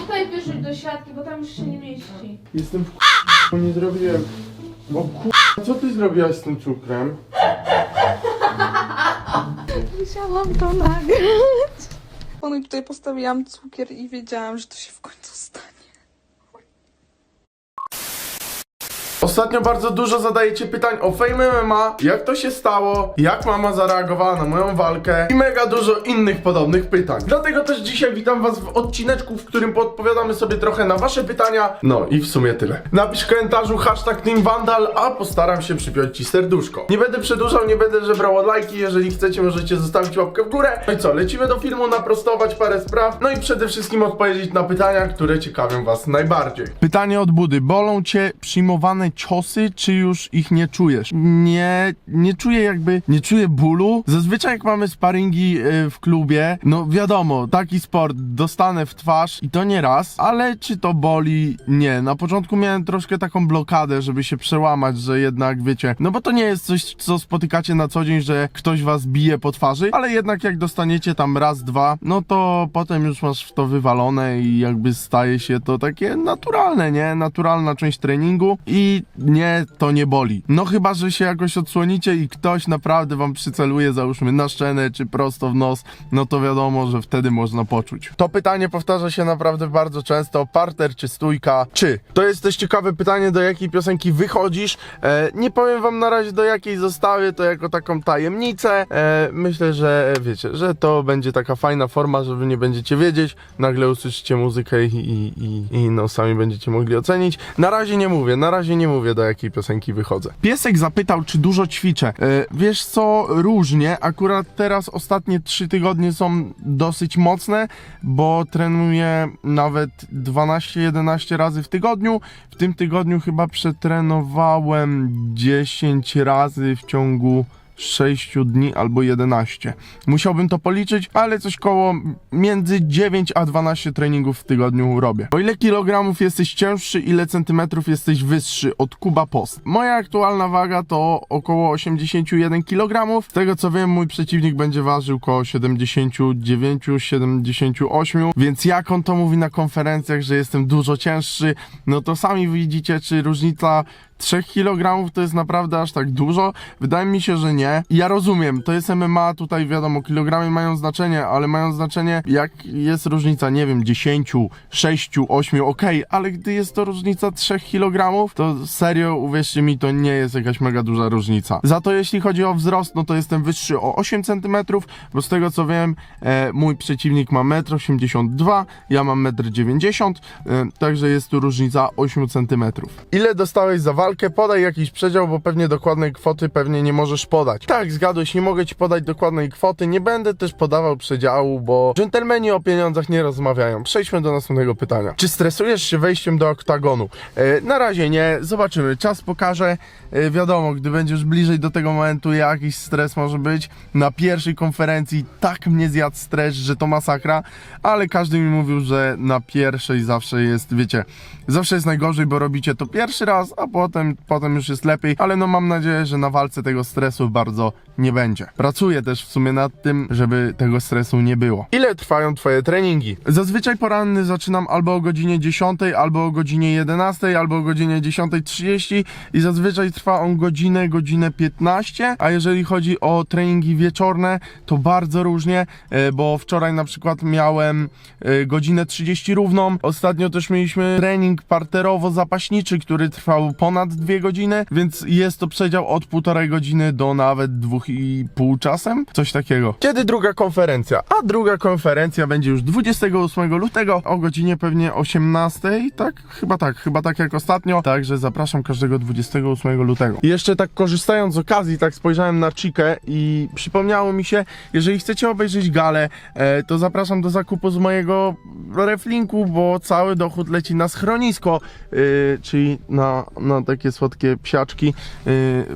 Tutaj wyrzuć do siatki, bo tam już się nie mieści. Jestem w bo nie zrobiłem. O kur... Co ty zrobiłaś z tym cukrem? Musiałam to nagrać. No i tutaj postawiłam cukier i wiedziałam, że to się w końcu stanie. Ostatnio bardzo dużo zadajecie pytań o Fame MMA, jak to się stało, jak mama zareagowała na moją walkę i mega dużo innych podobnych pytań. Dlatego też dzisiaj witam was w odcineczku, w którym podpowiadamy sobie trochę na wasze pytania. No i w sumie tyle. Napisz w komentarzu hashtag Team Vandal, a postaram się przypiąć ci serduszko. Nie będę przedłużał, nie będę żebrał lajki, jeżeli chcecie możecie zostawić łapkę w górę. No i co, lecimy do filmu, naprostować parę spraw, no i przede wszystkim odpowiedzieć na pytania, które ciekawią was najbardziej. Pytanie od Budy. Bolą cię przyjmowane ciosy, czy już ich nie czujesz? Nie, nie czuję jakby, nie czuję bólu. Zazwyczaj jak mamy sparingi y, w klubie, no wiadomo, taki sport dostanę w twarz i to nie raz, ale czy to boli? Nie. Na początku miałem troszkę taką blokadę, żeby się przełamać, że jednak wiecie, no bo to nie jest coś, co spotykacie na co dzień, że ktoś was bije po twarzy, ale jednak jak dostaniecie tam raz, dwa, no to potem już masz w to wywalone i jakby staje się to takie naturalne, nie? Naturalna część treningu i nie, to nie boli. No chyba, że się jakoś odsłonicie i ktoś naprawdę wam przyceluje, załóżmy na szczenę czy prosto w nos, no to wiadomo, że wtedy można poczuć. To pytanie powtarza się naprawdę bardzo często, parter czy stójka, czy? To jest też ciekawe pytanie, do jakiej piosenki wychodzisz. E, nie powiem wam na razie do jakiej zostawię to jako taką tajemnicę. E, myślę, że wiecie, że to będzie taka fajna forma, że nie będziecie wiedzieć, nagle usłyszycie muzykę i, i, i, i no sami będziecie mogli ocenić. Na razie nie mówię, na razie nie mówię do jakiej piosenki wychodzę. Piesek zapytał, czy dużo ćwiczę. E, wiesz co, różnie. Akurat teraz ostatnie trzy tygodnie są dosyć mocne, bo trenuję nawet 12-11 razy w tygodniu. W tym tygodniu chyba przetrenowałem 10 razy w ciągu 6 dni albo 11. Musiałbym to policzyć, ale coś koło między 9 a 12 treningów w tygodniu robię. O ile kilogramów jesteś cięższy, ile centymetrów jesteś wyższy od Kuba Post? Moja aktualna waga to około 81 kg. Z tego co wiem, mój przeciwnik będzie ważył około 79-78, więc jak on to mówi na konferencjach, że jestem dużo cięższy, no to sami widzicie, czy różnica 3 kg to jest naprawdę aż tak dużo? Wydaje mi się, że nie. Ja rozumiem, to jest MMA, tutaj wiadomo, kilogramy mają znaczenie, ale mają znaczenie jak jest różnica, nie wiem, 10, 6, 8, ok, ale gdy jest to różnica 3 kg, to serio, uwierzcie mi, to nie jest jakaś mega duża różnica. Za to jeśli chodzi o wzrost, no to jestem wyższy o 8 cm, bo z tego co wiem, e, mój przeciwnik ma 1,82 m, ja mam 1,90 m, e, także jest tu różnica 8 cm. Ile dostałeś za? Podaj jakiś przedział, bo pewnie dokładnej kwoty pewnie nie możesz podać. Tak, zgadłeś, nie mogę ci podać dokładnej kwoty, nie będę też podawał przedziału, bo dżentelmeni o pieniądzach nie rozmawiają. Przejdźmy do następnego pytania. Czy stresujesz się wejściem do oktagonu? E, na razie nie, zobaczymy, czas pokaże. E, wiadomo, gdy będziesz bliżej do tego momentu, jakiś stres może być. Na pierwszej konferencji tak mnie zjadł stres, że to masakra, ale każdy mi mówił, że na pierwszej zawsze jest, wiecie, zawsze jest najgorzej, bo robicie to pierwszy raz, a potem, potem już jest lepiej, ale no mam nadzieję, że na walce tego stresu bardzo nie będzie. Pracuję też w sumie nad tym, żeby tego stresu nie było. Ile trwają twoje treningi? Zazwyczaj poranny zaczynam albo o godzinie 10, albo o godzinie 11, albo o godzinie 10.30 i zazwyczaj trwa on godzinę, godzinę 15, a jeżeli chodzi o treningi wieczorne, to bardzo różnie, e, bo wczoraj na przykład miałem e, godzinę 30 równą, ostatnio też mieliśmy trening parterowo-zapaśniczy, który trwał ponad 2 godziny, więc jest to przedział od półtorej godziny do nawet 2,5 czasem, coś takiego. Kiedy druga konferencja? A druga konferencja będzie już 28 lutego o godzinie pewnie 18, tak? Chyba tak, chyba tak jak ostatnio, także zapraszam każdego 28 lutego. I jeszcze tak korzystając z okazji, tak spojrzałem na Chikę i przypomniało mi się, jeżeli chcecie obejrzeć galę, e, to zapraszam do zakupu z mojego reflinku, bo cały dochód leci na schronisko, e, czyli na, na te takie słodkie psiaczki, yy,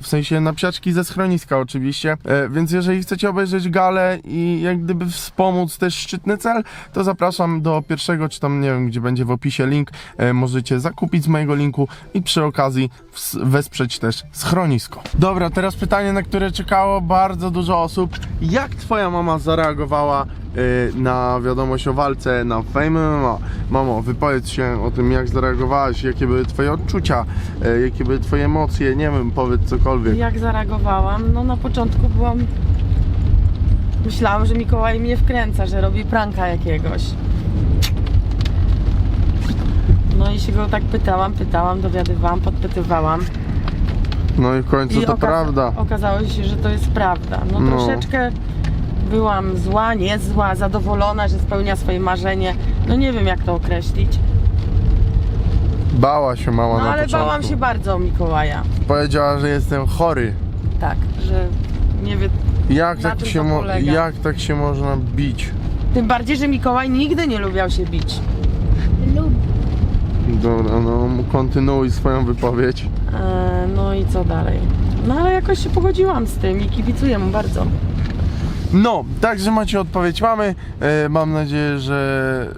w sensie na psiaczki ze schroniska oczywiście, E, więc jeżeli chcecie obejrzeć galę i jak gdyby wspomóc też szczytny cel, to zapraszam do pierwszego, czy tam nie wiem, gdzie będzie w opisie link, E, możecie zakupić z mojego linku i przy okazji wesprzeć też schronisko. Dobra, teraz pytanie, na które czekało bardzo dużo osób. Jak twoja mama zareagowała y, na wiadomość o walce na Fame MMA? Mamo, wypowiedz się o tym, jak zareagowałaś, jakie były twoje odczucia, y, jakie były twoje emocje, nie wiem, powiedz cokolwiek. Jak zareagowałam? No na początku byłam... Myślałam, że Mikołaj mnie wkręca, że robi pranka jakiegoś. No i się go tak pytałam, pytałam, dowiadywałam, podpytywałam. No i w końcu I to prawda. Okazało się, że to jest prawda. No, No. troszeczkę byłam zła, nie zła, zadowolona, że spełnia swoje marzenie. No nie wiem jak to określić. Bała się mama No na ale początku. bałam się bardzo o Mikołaja. Powiedziała, że jestem chory. Tak, że nie wie. Jak Na tak, tym się to mo- polega. jak tak się można bić? Tym bardziej, że Mikołaj nigdy nie lubiał się bić. Dobra, no kontynuuj swoją wypowiedź. E, no i co dalej? No ale jakoś się pogodziłam z tym i kibicuję mu bardzo. No, także macie odpowiedź mamy. E, mam nadzieję, że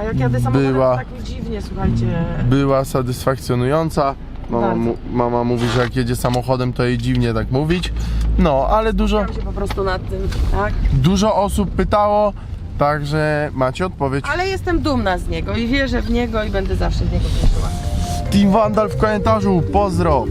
A jak jadę samochodem, Była. to tak mi dziwnie, słuchajcie. była satysfakcjonująca. Mama, Bardzo. mu, mama mówi, że jak jedzie samochodem, to jej dziwnie tak mówić. No, ale dużo, się po prostu nad tym, tak? dużo osób pytało, także macie odpowiedź. Ale jestem dumna z niego i wierzę w niego i będę zawsze w niego wierzyła. Team Vandal w komentarzu, pozdro!